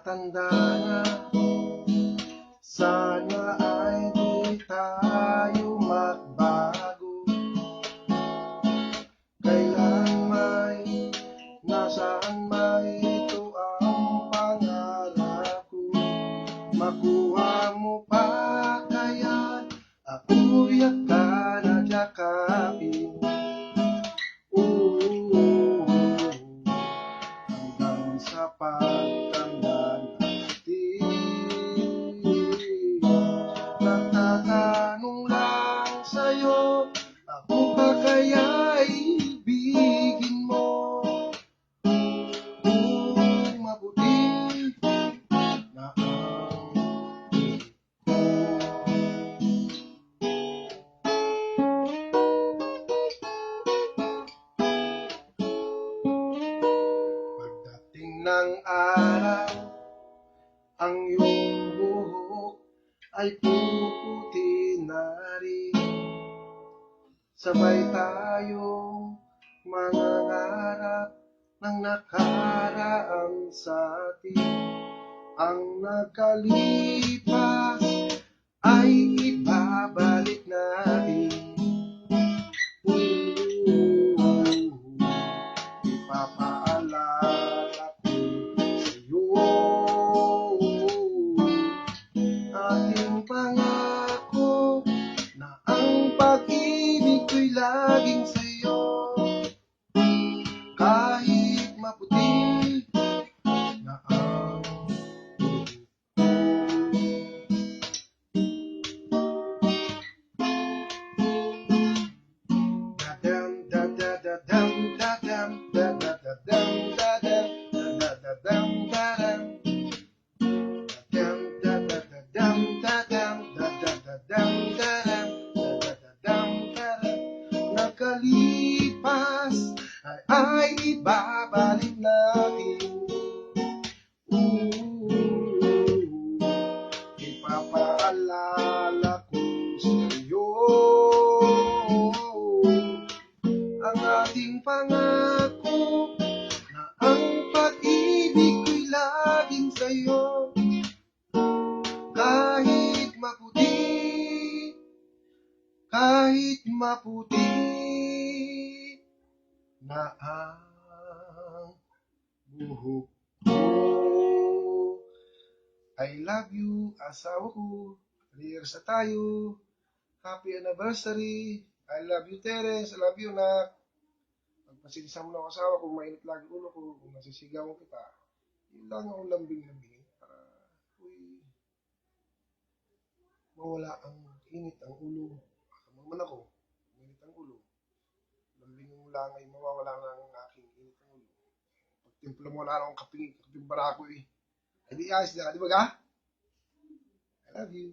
Matanda na. Sana ay di tayo magbago. Kailan may Nasaan may ito ang pangarap ko Makuha mo pa kaya Ako'y akan at yakapin sa'yo Ako ba kaya ibigin mo Kung mabuti na ang Pagdating ng araw, ang iyong buhok ay puputi na rin. Sabay tayong mangangarap ng nakaraan sa atin. Ang nakalipas ay ibabalik kelapa putih na ang Dum, da, da, dum, da, dum, da, dum, da, dum, da, dum. Nakalipas ay, ay ibabalik natin. Ooh, ipapaalala ko sa'yo ang ating pangako na ang pag-ibig ko'y laging sa'yo kahit maputi kahit maputi na ang buhok ko I love you, asawa ko. Years na tayo. Happy anniversary. I love you, Teres. I love you, nak. Pagpasilisan mo ng asawa kung mainit lagi ulo ko, kung nasisigawan kita, yun lang ang lambing-lambing para uy, mawala ang init ang ulo. Baka man ako, ang. Yung langay, mawawala na ang aking init ang ulo. Pag timpla mo na akong kaping, kaping barako eh. Ay di ayos na, di ba ka? I love you.